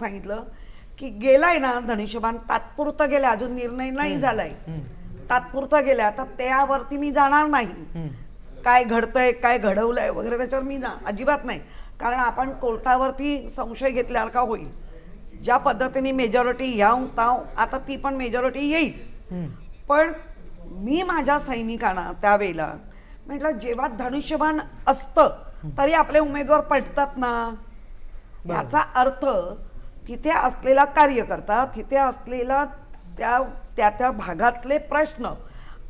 सांगितलं की गेलाय ना धनुष्यबाण तात्पुरतं गेला अजून निर्णय नाही झालाय. तात्पुरतं गेल्या. तर त्यावरती मी जाणार नाही. काय घडतंय काय घडवलंय वगैरे त्याच्यावर मी जा अजिबात नाही. कारण आपण कोर्टावरती संशय घेतल्यावर का होईल? ज्या पद्धतीने मेजॉरिटी याव ताव आता ती पण मेजॉरिटी येईल. पण मी माझ्या सैनिकांना त्यावेळेला म्हटलं जेव्हा धनुष्यबाण असतं तरी आपले उमेदवार पडतात ना? याचा अर्थ तिथे असलेला कार्यकर्ता तिथे असलेला त्या त्या त्या भागातले प्रश्न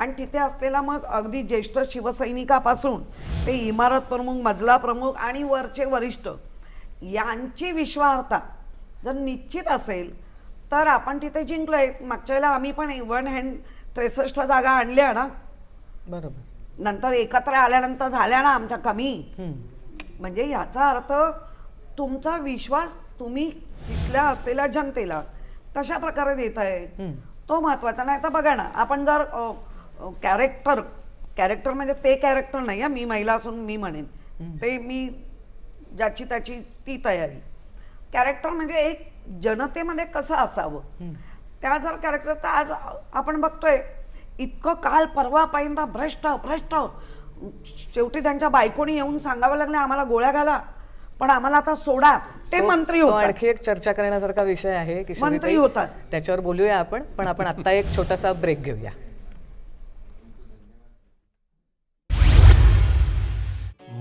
आणि तिथे असलेला मग अगदी ज्येष्ठ शिवसैनिकापासून ते इमारत प्रमुख मजला प्रमुख आणि वरचे वरिष्ठ यांची विश्वार्हता जर निश्चित असेल तर आपण तिथे जिंकलोय. मागच्या वेळेला आम्ही पण वन हँड त्रेसष्ट जागा आणल्या ना. बरोबर. नंतर एकत्र आल्यानंतर झाल्या ना आमच्या कमी. म्हणजे याचा अर्थ तुमचा विश्वास तुम्ही तिथल्या असलेल्या जनतेला कशा प्रकारे देत आहे. तो महत्त्वाचा नाही तर बघा ना आपण जर कॅरेक्टर कॅरेक्टर म्हणजे ते कॅरेक्टर नाही हं, मी महिला असून मी म्हणेन. ते मी ज्याची त्याची ती तयारी. कॅरेक्टर म्हणजे एक जनतेमध्ये कसं असावं? त्या जर कॅरेक्टर तर आज आपण बघतोय इतकं काल परवा पहिल्यांदा भ्रष्ट भ्रष्ट. शेवटी त्यांच्या बायकोनी येऊन सांगावं लागलं आम्हाला गोळ्या घाला. पण आम्हाला आता सोडा. तो- मंत्री तो होतात. आणखी एक चर्चा करण्यासारखा विषय आहे की मंत्री होतात. त्याच्यावर बोलूया आपण पण आपण आता एक छोटासा ब्रेक घेऊया.